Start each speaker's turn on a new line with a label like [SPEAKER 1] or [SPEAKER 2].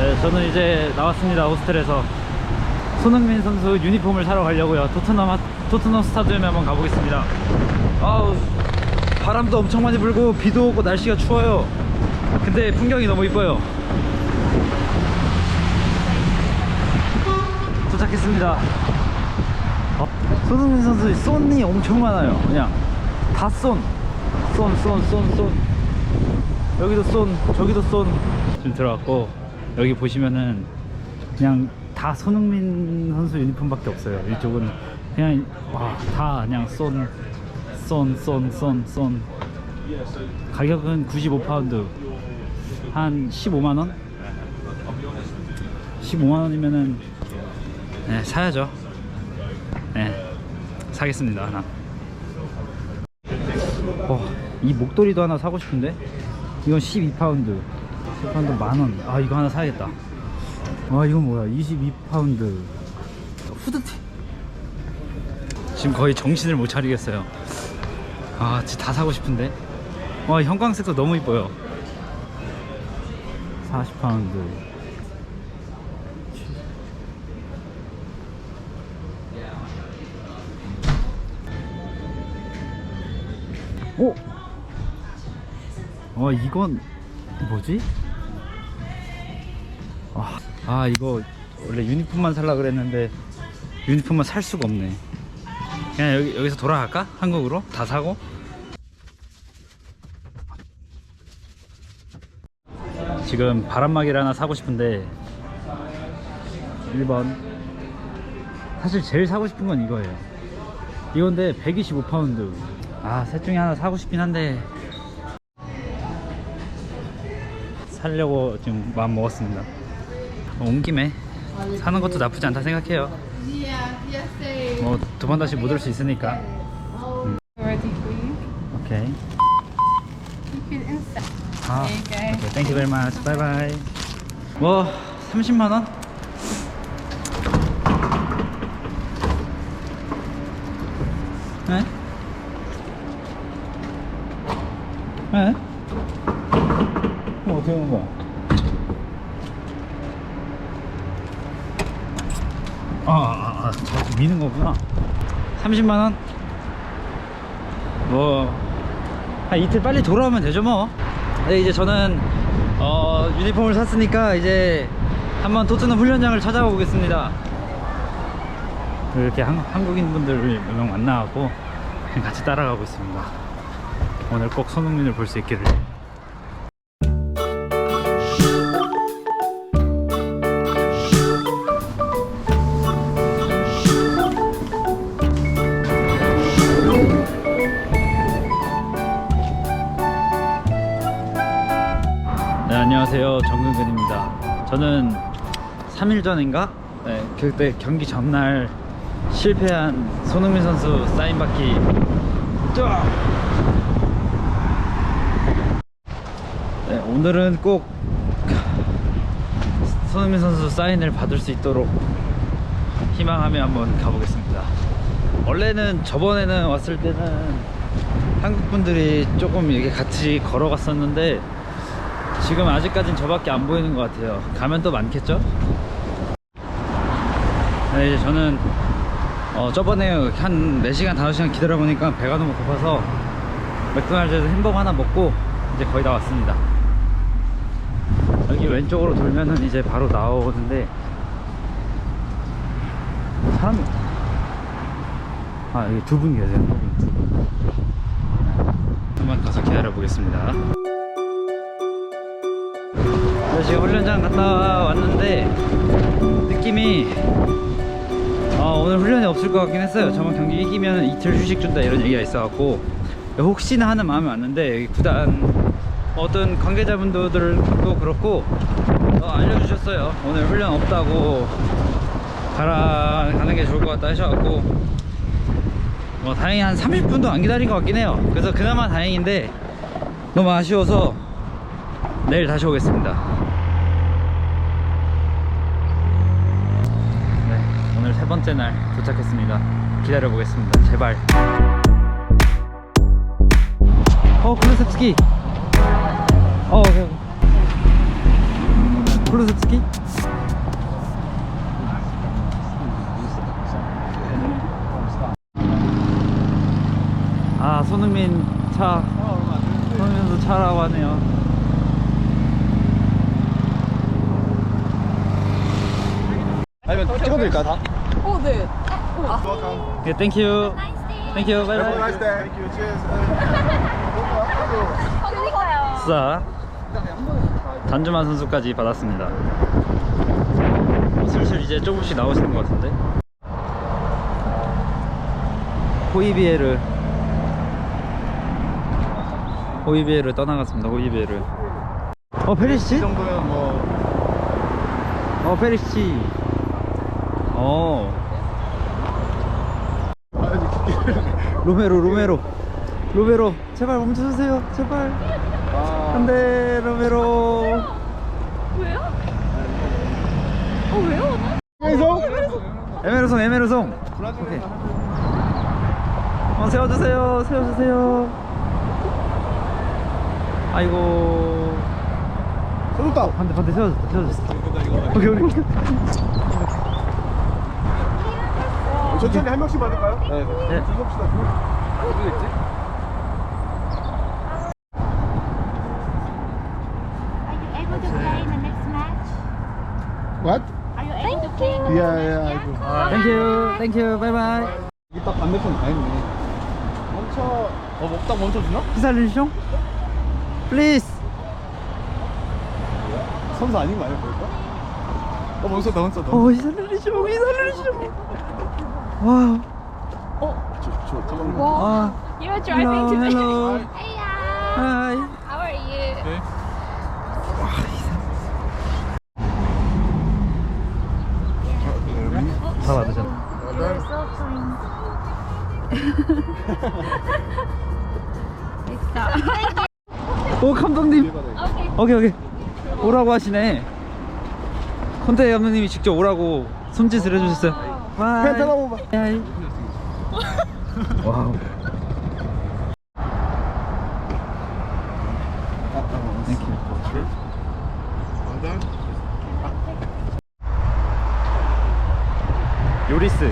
[SPEAKER 1] 네, 저는 이제 나왔습니다 호스텔에서. 손흥민 선수 유니폼을 사러 가려고요. 토트넘 하- 토트넘 스타디움에 한번 가보겠습니다. 아우 바람도 엄청 많이 불고 비도 오고 날씨가 추워요. 근데 풍경이 너무 이뻐요. 도착했습니다. 어, 손흥민 선수 쏜이 엄청 많아요. 그냥 다쏜 쏜쏜쏜쏜 여기도 쏜 저기도 쏜 지금 들어왔고 여기 보시면은 그냥 다 손흥민 선수 유니폼밖에 없어요. 이쪽은 그냥 와 다 그냥 쏜 쏜 쏜 쏜 쏜. 가격은 95파운드. 한 15만 원? 15만 원이면은 네 사야죠. 네 사겠습니다 하나. 어, 이 목도리도 하나 사고 싶은데? 이건 12파운드. 12 파운드 만원. 아 이거 하나 사야겠다. 와 이건 뭐야? 22파운드. 후드티. 지금 거의 정신을 못 차리겠어요. 아 진짜 다 사고 싶은데. 와 형광색도 너무 이뻐요. 40파운드. 오! 어 이건 뭐지? 아, 아 이거 원래 유니폼만 살라 그랬는데 유니폼만 살 수가 없네 그냥 여기, 여기서 돌아갈까? 한국으로? 다 사고? 지금 바람막이를 하나 사고 싶은데 1번 사실 제일 사고 싶은 건 이거예요 이건데 125파운드 아셋 중에 하나 사고 싶긴 한데 살려고 지금 마음 먹었습니다 온 김에 사는 것도 나쁘지 않다 생각해요. 뭐 두 번 다시 못 올 수 있으니까
[SPEAKER 2] you?
[SPEAKER 1] 오케이. 아. 오케이 땡큐 마치 바이바이 뭐 30만원? 네? 네? 그럼 어떻게 하는 거야? 아, 아, 아, 저 미는 거구나 30만원? 뭐, 한 이틀 빨리 돌아오면 되죠 뭐. 네, 이제 저는 어, 유니폼을 샀으니까 이제 한번 토트넘 훈련장을 찾아가 보겠습니다. 이렇게 한, 한국인 분들을 몇명 만나고 같이 따라가고 있습니다. 오늘 꼭 손흥민을 볼 수 있기를. 네, 안녕하세요. 정근근입니다. 저는 3일 전인가? 네, 그때 경기 전날 실패한 손흥민 선수 사인 받기 쫙! 네, 오늘은 꼭 손흥민 선수 사인을 받을 수 있도록 희망하며 한번 가보겠습니다. 원래는 저번에는 왔을 때는 한국 분들이 조금 이렇게 같이 걸어갔었는데 지금 아직까진 저밖에 안 보이는 것 같아요. 가면 또 많겠죠? 네, 이제 저는 어, 저번에 한 4시간, 5시간 기다려보니까 배가 너무 고파서 맥도날드에서 햄버거 하나 먹고 이제 거의 다 왔습니다. 여기 왼쪽으로 돌면은 이제 바로 나오는데 사람이 아 여기 두 분 계세요 두분 한번 가서 기다려 보겠습니다 저 지금 훈련장 갔다 왔는데 느낌이 어, 오늘 훈련이 없을 것 같긴 했어요. 저번 경기 이기면 이틀 휴식 준다 이런 얘기가 있어갖고. 혹시나 하는 마음이 왔는데 여기 구단 어떤 관계자분들도 그렇고 어, 알려주셨어요. 오늘 훈련 없다고 가라 가는 게 좋을 것 같다 하셔갖고. 뭐 다행히 한 30분도 안 기다린 것 같긴 해요. 그래서 그나마 다행인데 너무 아쉬워서 내일 다시 오겠습니다 네 오늘 세 번째 날 도착했습니다. 기다려 보겠습니다. 제발. 어 클루셉 스키. 어 오케이 오케이. 쿨루스키? 아 손흥민 차. 손흥민도 차라고 하네요
[SPEAKER 3] 아니면 찍어드릴까 다?
[SPEAKER 2] 어, 네.
[SPEAKER 1] 네 땡큐 땡큐 바이바이
[SPEAKER 3] day. Thank you. Cheers.
[SPEAKER 2] 그니까요.
[SPEAKER 1] 자 단주만 선수까지 받았습니다 어, 슬슬 이제 조금씩 나오시는 것 같은데 호이비에르 호이비에르 떠나갔습니다 호이비에르
[SPEAKER 3] 어이
[SPEAKER 1] 페리시치?
[SPEAKER 3] 정도면 뭐
[SPEAKER 1] 어 페리시치 어. 로메로 로메로. 로메로 제발 멈춰주세요. 제발.
[SPEAKER 3] 아,
[SPEAKER 1] 안돼 로메로.
[SPEAKER 2] 왜요? 어, 왜요?
[SPEAKER 1] 에메르송? 에메르송. 오케이. 어 세워주세요 세워주세요. 아이고.
[SPEAKER 3] 쏟았다.
[SPEAKER 1] 반대 반대 세워줬다 세워줬어. 오케이 오케이
[SPEAKER 3] 천천히 한 명씩 받을까요? 네.
[SPEAKER 1] 네.
[SPEAKER 3] 줄 섭시다. 어디 있지?
[SPEAKER 4] Are you able to play in the next match?
[SPEAKER 3] What?
[SPEAKER 4] Are you able to play in the
[SPEAKER 3] Yeah,
[SPEAKER 4] next
[SPEAKER 3] yeah,
[SPEAKER 4] match?
[SPEAKER 3] I do.
[SPEAKER 4] Yeah?
[SPEAKER 1] 땡큐 땡큐 바이바이
[SPEAKER 3] 이게 딱 반대편 다 했네. 멈춰. 어, 먹다 멈춰주나?
[SPEAKER 1] 기살리숑 플리즈
[SPEAKER 3] 선수 아닌 거 아니야, 그럴까? 어, 멈췄다, 멈췄다.
[SPEAKER 1] 어 기살리숑 기살리숑 와우.
[SPEAKER 3] 저, 저, 잠깐만.
[SPEAKER 1] 아
[SPEAKER 2] You're driving today.
[SPEAKER 1] 헬로.
[SPEAKER 4] Hey, uh,
[SPEAKER 1] 하이
[SPEAKER 2] How are you?
[SPEAKER 1] 다 받으셨네
[SPEAKER 4] you're so kind.
[SPEAKER 1] 오 감독님.
[SPEAKER 4] Okay.
[SPEAKER 1] 오케이 오케이. 오라고 하시네. 컨테 감독님이 직접 오라고 손짓을 해주셨어요
[SPEAKER 3] 펜 쳐다봐봐.
[SPEAKER 1] 바이 와우. 땡큐 요리스